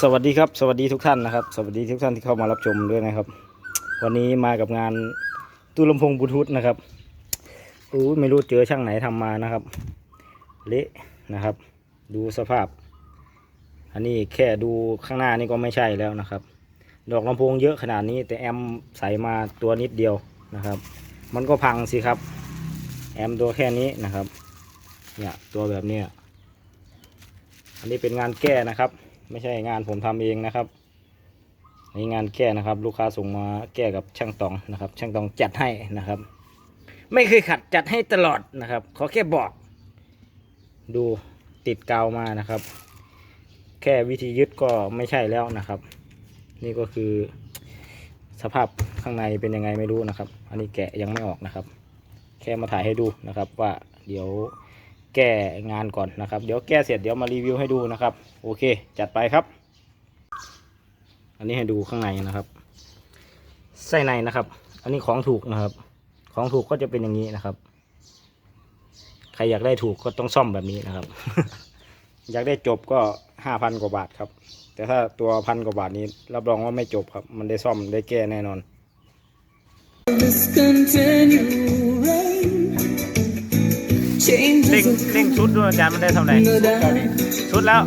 สวัสดีครับ สวัสดีทุกท่านนะครับ สวัสดีทุกท่านที่เข้ามารับชมด้วยนะครับ วันนี้มากับงานตู้ลำโพงบลูทูธนะครับอู้ไม่รู้เจอช่างไหนทำมานะครับ เละนะครับ ดูสภาพ อันนี้แค่ดูข้างหน้านี่ก็ไม่ใช่แล้วนะครับ ดอกลำโพงเยอะขนาดนี้ แต่แอมใส่มาตัวนิดเดียวนะครับ มันก็พังสิครับ แอมตัวแค่นี้นะครับ เนี่ยตัวแบบเนี้ยอันนี้เป็นงานแก้นะครับ ไม่ใช่งานผมทำเองนะครับนี่งานแก้นะครับ ลูกค้าส่งมาแก้กับช่างตองนะครับ ช่างตองจัดให้นะครับ ไม่เคยขัดจัดให้ตลอดนะครับขอแค่บอก ดูติดกาวมานะครับ แค่วิธียึดก็ไม่ใช่แล้วนะครับ นี่ก็คือ สภาพข้างในเป็นยังไงไม่รู้นะครับ อันนี้แกะยังไม่ออกนะครับ แค่มาถ่ายให้ดูนะครับ ว่าเดี๋ยว แก้งานก่อนนะครับ เดี๋ยวแก้เสร็จเดี๋ยวมารีวิวให้ดูนะครับ โอเค จัดไปครับ อันนี้ให้ดูข้างในนะครับไส้ในนะครับ อันนี้ของถูกนะครับ ของถูกก็จะเป็นอย่างนี้นะครับ ใครอยากได้ถูกก็ต้องซ่อมแบบนี้นะครับ อยากได้จบก็ห้าพันกว่าบาทครับ แต่ถ้าตัวพันกว่าบาทนี้รับรองว่าไม่จบครับ มันได้ซ่อมได้แก้แน่นอน เร่ง changes เร่งชุดด้วยอาจารย์มันได้เท่าไหร่ the dark. ชุดแล้ว